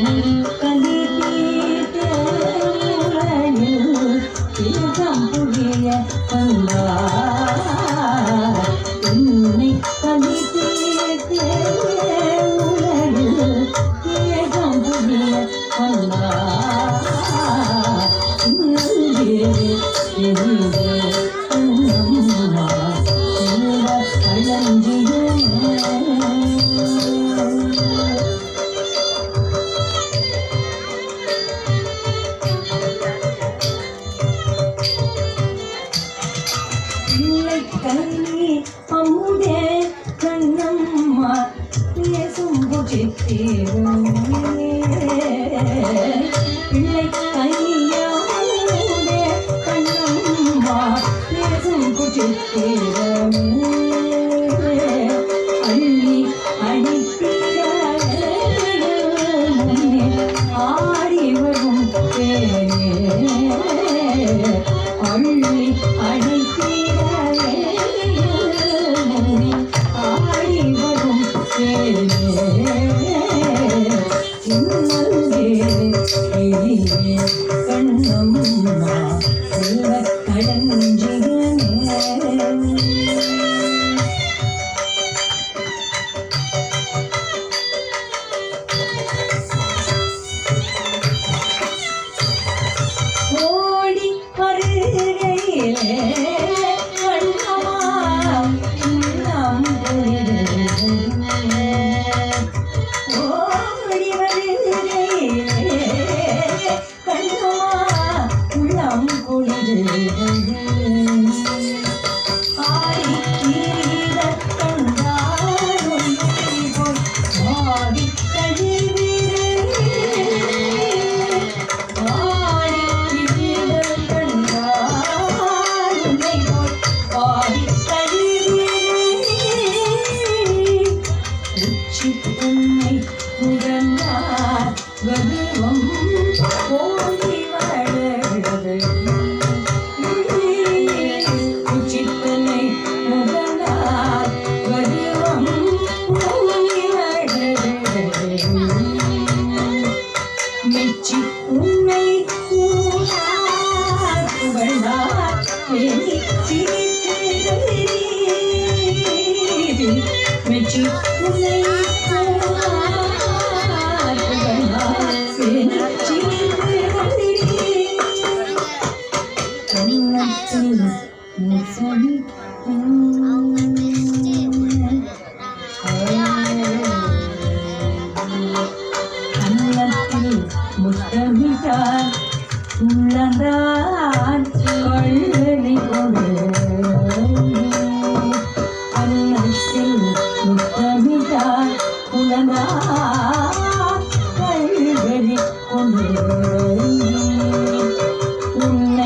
Mm-hmm. కన్నీ అమ్ముడే కన్నమ్మ. సొంబు చెత్తేవు పిల్లై కయ్య అమ్ముడే కన్నమ్మ. సొంబు చెత్తేవు கண்ணிலே கண்ணம்மா செல்வக் வருகையிலே வண்ணமா I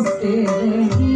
ಕೊಟ್ಟಿದೆ